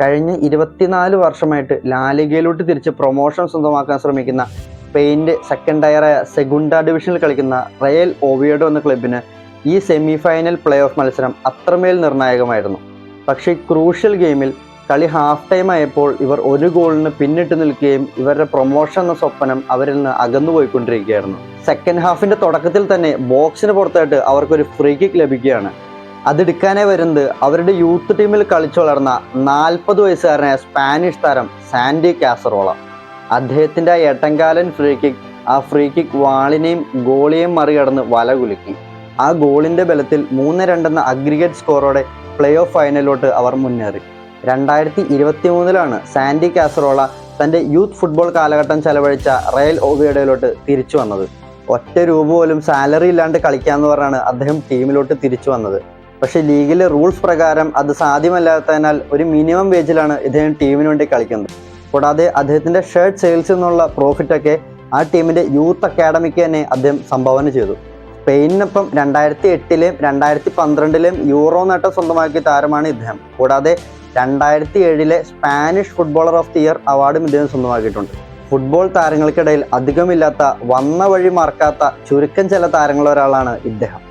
കഴിഞ്ഞ ഇരുപത്തിനാല് വർഷമായിട്ട് ലാലിഗയിലോട്ട് തിരിച്ച് പ്രൊമോഷൻ സ്വന്തമാക്കാൻ ശ്രമിക്കുന്ന സ്പെയിന്റെ സെക്കൻഡ് ടയറായ സെഗുണ്ട ഡിവിഷനിൽ കളിക്കുന്ന റയൽ ഓവിയോഡോ എന്ന ക്ലബിന് ഈ സെമി ഫൈനൽ പ്ലേ ഓഫ് മത്സരം അത്രമേൽ നിർണായകമായിരുന്നു. പക്ഷേ ക്രൂഷ്യൽ ഗെയിമിൽ കളി ഹാഫ് ടൈം ആയപ്പോൾ ഇവർ ഒരു ഗോളിന് പിന്നിട്ട് നിൽക്കുകയും ഇവരുടെ പ്രൊമോഷൻ എന്ന സ്വപ്നം അവരിൽ നിന്ന് അകന്നു പോയിക്കൊണ്ടിരിക്കുകയായിരുന്നു. സെക്കൻഡ് ഹാഫിന്റെ തുടക്കത്തിൽ തന്നെ ബോക്സിന് പുറത്തായിട്ട് അവർക്കൊരു ഫ്രീ കിക്ക് ലഭിക്കുകയാണ്. അതെടുക്കാനേ വരുന്നത്. അവരുടെ യൂത്ത് ടീമിൽ കളിച്ചു വളർന്ന നാൽപ്പത് വയസ്സുകാരനായ സ്പാനിഷ് താരം സാൻഡി കാസറോള. അദ്ദേഹത്തിന്റെ ആ എട്ടങ്കാലൻ ഫ്രീ കിക്ക് ആ ഫ്രീ കിക്ക് വാളിനെയും ഗോളിയെയും മറികടന്ന് വല കുലുക്കി. ആ ഗോളിന്റെ ബലത്തിൽ മൂന്ന് രണ്ടെന്ന അഗ്രിഗേറ്റ് സ്കോറോടെ പ്ലേ ഓഫ് ഫൈനലിലോട്ട് അവർ മുന്നേറി. രണ്ടായിരത്തി ഇരുപത്തി മൂന്നിലാണ് സാൻഡി കാസറോള തന്റെ യൂത്ത് ഫുട്ബോൾ കാലഘട്ടം ചെലവഴിച്ച റയൽ ഓവിയഡയിലോട്ട് തിരിച്ചു വന്നത്. ഒറ്റ രൂപ പോലും സാലറി ഇല്ലാണ്ട് കളിക്കാമെന്ന് പറഞ്ഞാണ് അദ്ദേഹം ടീമിലോട്ട് തിരിച്ചു വന്നത്. പക്ഷേ ലീഗിലെ റൂൾസ് പ്രകാരം അത് സാധ്യമല്ലാത്തതിനാൽ ഒരു മിനിമം വേജിലാണ് ഇദ്ദേഹം ടീമിന് വേണ്ടി കളിക്കുന്നത്. കൂടാതെ അദ്ദേഹത്തിന്റെ ഷർട്ട് സെയിൽസിൽ നിന്നുള്ള പ്രോഫിറ്റൊക്കെ ആ ടീമിന്റെ യൂത്ത് അക്കാഡമിക്ക് തന്നെ അദ്ദേഹം സംഭാവന ചെയ്തു. സ്പെയിനിനൊപ്പം രണ്ടായിരത്തി എട്ടിലെയും രണ്ടായിരത്തി പന്ത്രണ്ടിലെയും യൂറോ നേട്ടം സ്വന്തമാക്കിയ താരമാണ് ഇദ്ദേഹം. കൂടാതെ രണ്ടായിരത്തി ഏഴിലെ Spanish footballer of the year അവാർഡും ഇദ്ദേഹം സ്വന്തമാക്കിയിട്ടുണ്ട്. ഫുട്ബോൾ താരങ്ങൾക്കിടയിൽ അധികമില്ലാത്ത വന്ന വഴി മറക്കാത്ത ചുരുക്കം ചില താരങ്ങളൊരാളാണ് ഇദ്ദേഹം.